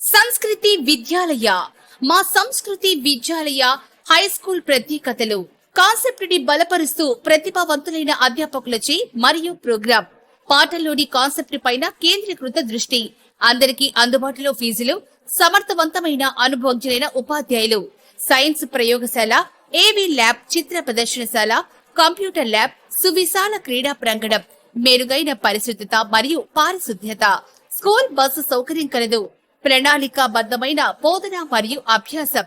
సంస్కృతి విద్యాలయ. మా Sanskriti Vidyalaya high school ప్రత్యేకతలు. కాన్సెప్ట్ని బలపరుస్తూ ప్రతిభావంతులైన అధ్యాపకులచే మరియు ప్రోగ్రాం. పాఠంలోని కాన్సెప్ట్ పైన కేంద్రీకృత దృష్టి. అందరికీ అందుబాటులో ఫీజులు సమర్థవంతమైన అనుభవజ్ఞులైన ఉపాధ్యాయులు. సైన్స్ ప్రయోగశాల ఏవి ల్యాబ్ చిత్ర ప్రదర్శనశాల కంప్యూటర్ ల్యాబ్ సువిశాల క్రీడా ప్రాంగణం. మెరుగైన పరిశుద్ధత మరియు పారిశుద్ధ్యత. స్కూల్ బస్సు సౌకర్యం కలదు. ప్రణాళికాబద్ధమైన బోధన మరియు అభ్యాసం.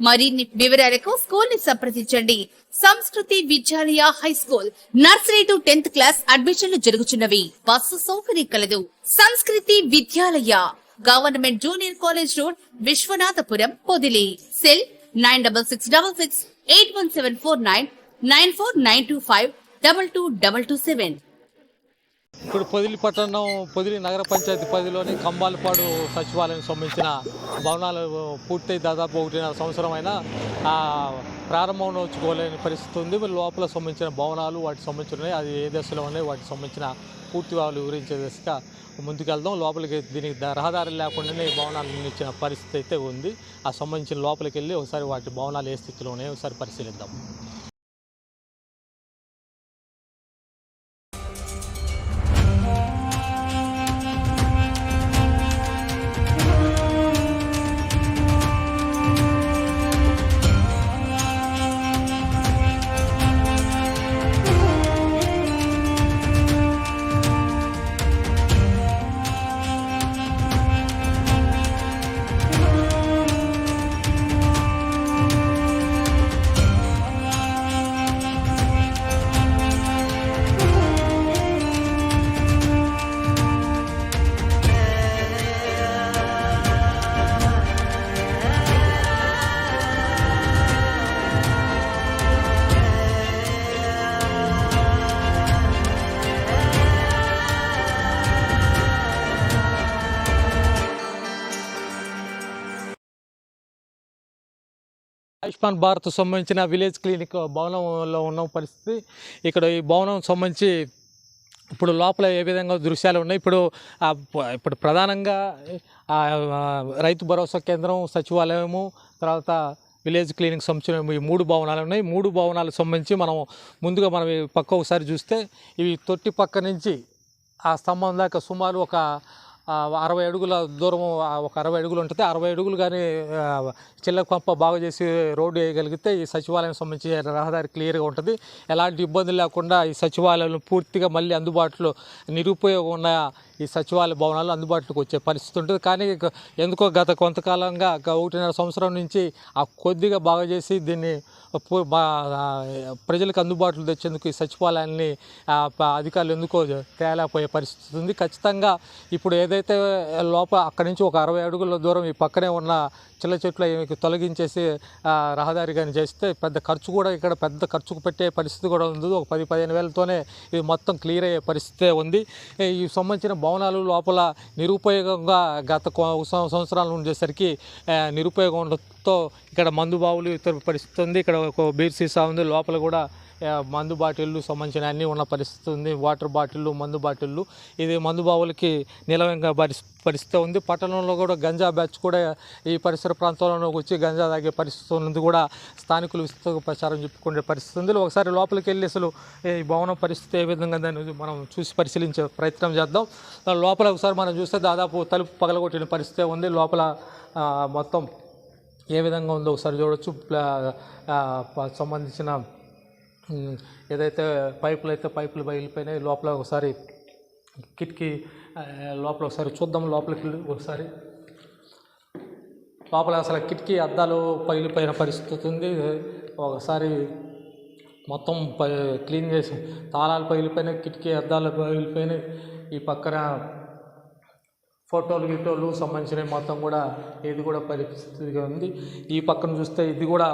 మరిన్ని వివరాలకు స్కూల్ని సంప్రదించండి. Sanskriti Vidyalaya high school nursery to tenth class అడ్మిషన్లు జరుగుతున్నవి బస్సు సౌకర్యం కలదు. Sanskriti Vidyalaya government junior college road Vishwanathapuram Podili. Cell nine double six double six eight one seven four nine nine four nine two five double two double two seven. ఇప్పుడు పొదిలి పట్టణం పొదిలి నగర పంచాయతీ పరిధిలోని కంబాలపాడు సచివాలయం సంబంధించిన భవనాలు పూర్తయి దాదాపు ఒకటిన్నర సంవత్సరం అయినా ప్రారంభం నోచుకోలేని పరిస్థితి ఉంది. మరి లోపల సంబంధించిన భవనాలు వాటికి సంబంధించినవి అది ఏ దశలో ఉన్నాయి? వాటికి సంబంధించిన పూర్తి వాళ్ళు వివరించే దశగా ముందుకెళ్దాం. లోపలికి దీనికి రహదారి లేకుండానే ఈ భవనాలు నిర్మించిన పరిస్థితి అయితే ఉంది. ఆ సంబంధించిన లోపలికి వెళ్ళి ఒకసారి వాటి భవనాలు ఏ స్థితిలో ఉన్నాయో ఒకసారి పరిశీలిద్దాం. ఆయుష్మాన్ భారత్ సంబంధించిన విలేజ్ క్లినిక్ భవనంలో ఉన్న పరిస్థితి. ఇక్కడ ఈ భవనం సంబంధించి ఇప్పుడు లోపల ఏ విధంగా దృశ్యాలు ఉన్నాయి? ఇప్పుడు ఇప్పుడు ప్రధానంగా రైతు భరోసా కేంద్రం సచివాలయము తర్వాత విలేజ్ క్లినిక్ సంబంధించిన ఈ మూడు భవనాలు ఉన్నాయి. మూడు భవనాలకు సంబంధించి మనం ముందుగా మనం పక్క ఒకసారి చూస్తే ఇవి తొట్టి పక్క నుంచి ఆ స్తంభం దాకా సుమారు ఒక అరవై అడుగుల దూరం ఒక అరవై అడుగులు ఉంటుంది. అరవై అడుగులు కానీ చిల్లర పంప బాగు చేసి రోడ్డు వేయగలిగితే ఈ సచివాలయం సంబంధించిన రహదారి క్లియర్గా ఉంటుంది. ఎలాంటి ఇబ్బందులు లేకుండా ఈ సచివాలయం పూర్తిగా మళ్ళీ అందుబాటులో నిరుపయోగం ఉన్న ఈ సచివాలయ భవనాలు అందుబాటులోకి వచ్చే పరిస్థితి ఉంటుంది. కానీ ఎందుకో గత కొంతకాలంగా ఒకటిన్నర సంవత్సరం నుంచి ఆ కొద్దిగా బాగా చేసి దీన్ని ప్రజలకు అందుబాటులో తెచ్చేందుకు ఈ సచివాలయాన్ని అధికారులు ఎందుకో తేలేకపోయే పరిస్థితి ఉంది. ఖచ్చితంగా ఇప్పుడు ఏదైతే లోపల అక్కడి నుంచి ఒక అరవై అడుగుల దూరం ఈ పక్కనే ఉన్న చిల్ల చెట్లు ఇవి తొలగించేసి రహదారి కానీ చేస్తే పెద్ద ఖర్చు కూడా ఇక్కడ పెద్ద ఖర్చుకు పెట్టే పరిస్థితి కూడా ఉంది. ఒక పది పదిహేను వేలతోనే ఇది మొత్తం క్లియర్ అయ్యే పరిస్థితే ఉంది. ఈ సంబంధించిన భవనాలు లోపల నిరుపయోగంగా గత సంవత్సరాల ఉండేసరికి నిరుపయోగం ఉండటంతో ఇక్కడ మందు బావులు ఇతర పరిస్థితి ఉంది. ఇక్కడ ఒక బీర్ సీసా ఉంది. లోపల కూడా మందు బాటిళ్ళు సంబంధించిన అన్నీ ఉన్న పరిస్థితి ఉంది. వాటర్ బాటిళ్ళు మందు బాటిళ్ళు ఇది మందు బావులకి నిలవ పరిస్థితి పరిస్థితి ఉంది. పట్టణంలో కూడా గంజా బ్యాచ్ కూడా ఈ పరిసర ప్రాంతాల్లోకి వచ్చి గంజా తాగే పరిస్థితి ఉన్నది కూడా స్థానికులు విస్తృత ప్రచారం చెప్పుకునే పరిస్థితి ఉంది. ఒకసారి లోపలికి వెళ్ళి అసలు ఈ భవనం పరిస్థితి ఏ విధంగా దాన్ని మనం చూసి పరిశీలించే ప్రయత్నం చేద్దాం. లోపల ఒకసారి మనం చూస్తే దాదాపు తలుపు పగలగొట్టిన పరిస్థితి ఉంది. లోపల మొత్తం ఏ విధంగా ఉందో ఒకసారి చూడొచ్చు. ప్లా- సంబంధించిన ఏదైతే పైపులు అయితే పైపులు బయలుపోయినాయి లోపల ఒకసారి కిటికీ లోపల ఒకసారి చూద్దాం లోపలికి వెళ్ళి ఒకసారి. లోపల అసలు కిటికీ అద్దాలు పగిలిపోయిన పరిస్థితి ఉంది. ఒకసారి మొత్తం ప క్లీన్ చేసి తాళాలు పగిలిపోయినాయి కిటికీ అద్దాలు పగిలిపోయినాయి. ఈ పక్కన ఫోటోలు గిటోలు సంబంధించినవి మొత్తం కూడా ఇది కూడా పరిస్థితిగా ఉంది. ఈ పక్కన చూస్తే ఇది కూడా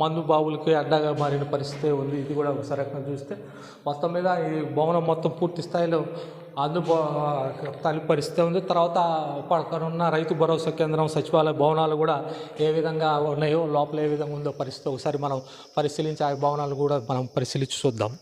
మందు బావులకి అడ్డాగా మారిన పరిస్థితి ఉంది. ఇది కూడా ఒకసారి రకంగా చూస్తే మొత్తం మీద ఈ భవనం మొత్తం పూర్తి స్థాయిలో అందుబా తల్లి పరిస్థితి ఉంది. తర్వాత పక్కన ఉన్న రైతు భరోసా కేంద్రం సచివాలయ భవనాలు కూడా ఏ విధంగా ఉన్నాయో లోపల ఏ విధంగా ఉందో పరిస్థితి ఒకసారి మనం పరిశీలించి ఆ భవనాలు కూడా మనం పరిశీలించి చూద్దాం.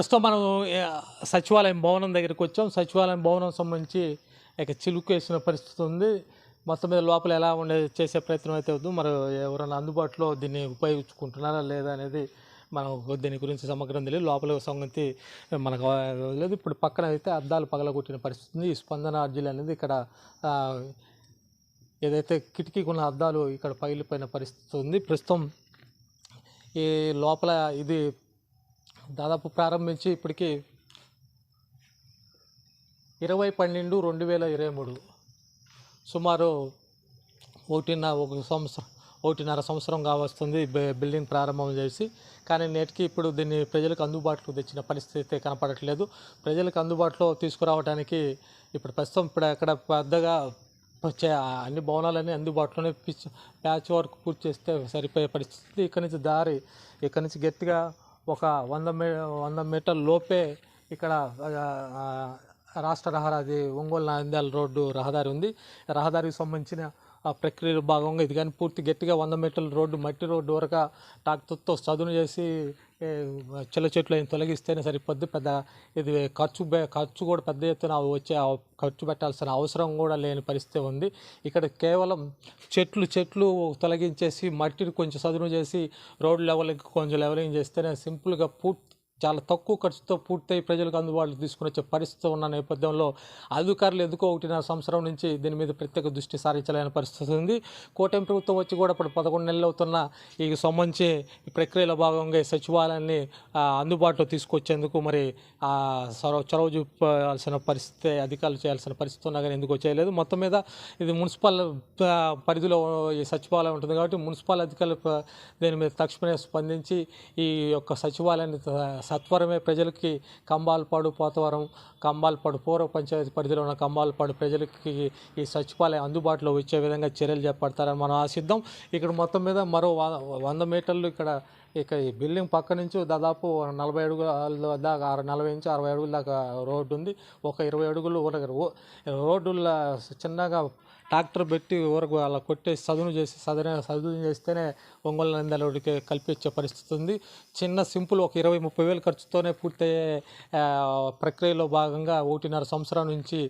ప్రస్తుతం మనం సచివాలయం భవనం దగ్గరికి వచ్చాం. సచివాలయం భవనం సంబంధించి ఇక చిలుకు వేసిన పరిస్థితి ఉంది. మొత్తం మీద లోపల ఎలా ఉండే చేసే ప్రయత్నం అయితే వద్దు. మరి ఎవరైనా అందుబాటులో దీన్ని ఉపయోగించుకుంటున్నారా లేదా అనేది మనం దీని గురించి సమగ్రం తెలియదు. లోపల సంగతి మనకు లేదు. ఇప్పుడు పక్కన అయితే అద్దాలు పగలగొట్టిన పరిస్థితి ఉంది. ఈ స్పందన అర్జీలు అనేది ఇక్కడ ఏదైతే కిటికీకి ఉన్న అద్దాలు ఇక్కడ పగిలిపోయిన పరిస్థితి ఉంది. ప్రస్తుతం ఈ లోపల ఇది దాదాపు ప్రారంభించి ఇప్పటికి ఇరవై పన్నెండు రెండు వేల ఇరవై మూడు. సుమారు ఒకటిన్నర ఒక సంవత్సరం ఒకటిన్నర సంవత్సరం కావస్తుంది బిల్డింగ్ ప్రారంభం చేసి. కానీ నేటికి ఇప్పుడు దీన్ని ప్రజలకు అందుబాటులో తెచ్చిన పరిస్థితి అయితే కనపడట్లేదు. ప్రజలకు అందుబాటులో తీసుకురావడానికి ఇప్పుడు ప్రస్తుతం ఇప్పుడు అక్కడ పెద్దగా అన్ని భవనాలన్నీ అందుబాటులోనే పిచ్ ప్యాచ్ వర్క్ పూర్తి చేస్తే సరిపోయే పరిస్థితి. ఇక్కడి నుంచి దారి ఇక్కడి నుంచి గట్టిగా ఒక వంద మీ వంద మీటర్ లోపే ఇక్కడ రాష్ట్ర రహదారి ఒంగోలు నంద్యాల రోడ్డు రహదారి ఉంది. రహదారికి సంబంధించిన ఆ ప్రక్రియలో భాగంగా ఇది కానీ పూర్తి గట్టిగా వంద మీటర్ల రోడ్డు మట్టి రోడ్డు వరకు ట్రాక్టర్తో చదును చేసి చిల్ల చెట్లు అయిన తొలగిస్తేనే సరిపోద్ది. పెద్ద ఇది ఖర్చు ఖర్చు కూడా పెద్ద ఎత్తున వచ్చే ఖర్చు పెట్టాల్సిన అవసరం కూడా లేని పరిస్థితి ఉంది. ఇక్కడ కేవలం చెట్లు చెట్లు తొలగించేసి మట్టిని కొంచెం చదును చేసి రోడ్ లెవెల్కి కొంచెం లెవెలింగ్ చేస్తేనే సింపుల్గా పూర్తి చాలా తక్కువ ఖర్చుతో పూర్తయి ప్రజలకు అందుబాటులో తీసుకుని వచ్చే పరిస్థితి ఉన్న నేపథ్యంలో అధికారులు ఎందుకో ఒకటిన్నర సంవత్సరం నుంచి దీని మీద ప్రత్యేక దృష్టి సారించలేని పరిస్థితి ఉంది. కూటమి ప్రభుత్వం వచ్చి కూడా ఇప్పుడు పదకొండు నెలలు అవుతున్న ఈ సంబంధించి ఈ ప్రక్రియలో భాగంగా ఈ సచివాలయాన్ని అందుబాటులో తీసుకొచ్చేందుకు మరి చొరవ చొరవ చూపాల్సిన పరిస్థితి అధికారులు చేయాల్సిన పరిస్థితి ఉన్నా కానీ ఎందుకో చేయలేదు. మొత్తం మీద ఇది మున్సిపల్ పరిధిలో ఈ సచివాలయం ఉంటుంది కాబట్టి మున్సిపల్ అధికారులు దీని మీద తక్షణమే స్పందించి ఈ యొక్క సచివాలయాన్ని సత్వరమే ప్రజలకి కంబాలపాడు పోతవరం కంబాలపాడు పూర్వ పంచాయతీ పరిధిలో ఉన్న కంబాలపాడు ప్రజలకి ఈ సచివాలయం అందుబాటులో వచ్చే విధంగా చర్యలు చేపడతారని మనం ఆశిద్దాం. ఇక్కడ మొత్తం మీద మరో వంద మీటర్లు ఇక్కడ ఇక ఈ బిల్డింగ్ పక్క నుంచి దాదాపు నలభై అడుగుల దాకా నలభై నుంచి అరవై అడుగుల దాకా రోడ్డు ఉంది. ఒక ఇరవై అడుగులు రోడ్డుల చిన్నగా ట్రాక్టర్ పెట్టి ఊరకు అలా కొట్టేసి చదును చేసి సదన చదును చేస్తేనే ఒంగోలు నందలోడికి కల్పించే పరిస్థితి ఉంది. చిన్న సింపుల్ ఒక ఇరవై ముప్పై వేల ఖర్చుతోనే పూర్తయ్యే ప్రక్రియలో భాగంగా ఒకటిన్నర సంవత్సరం నుంచి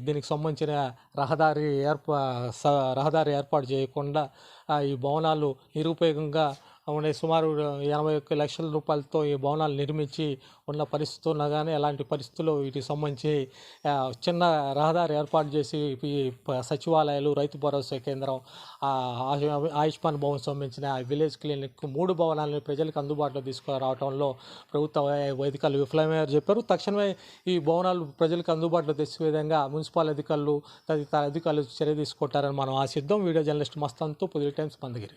దీనికి సంబంధించిన రహదారి ఏర్పా స- రహదారి ఏర్పాటు చేయకుండా ఈ భవనాలు నిరుపయోగంగా ఉండే సుమారు ఎనభై ఒక్క లక్షల రూపాయలతో ఈ భవనాలు నిర్మించి ఉన్న పరిస్థితి ఉన్నా కానీ అలాంటి పరిస్థితుల్లో వీటికి సంబంధించి చిన్న రహదారి ఏర్పాటు చేసి ఈ సచివాలయాలు రైతు భరోసా కేంద్రం ఆయుష్మాన్ భవన్ సంబంధించిన విలేజ్ క్లినిక్ మూడు భవనాలను ప్రజలకు అందుబాటులో తీసుకురావడంలో ప్రభుత్వ వైదికాలు విఫలమయ్యారు చెప్పారు. తక్షణమే ఈ భవనాలు ప్రజలకు అందుబాటులో తెచ్చే విధంగా మున్సిపల్ అధికారులు తదితర అధికారులు చర్య తీసుకుంటారని మనం ఆశిద్దాం. వీడియో జర్నలిస్ట్ మస్తాన్తో పొదిలి టైమ్స్ మందగిరి.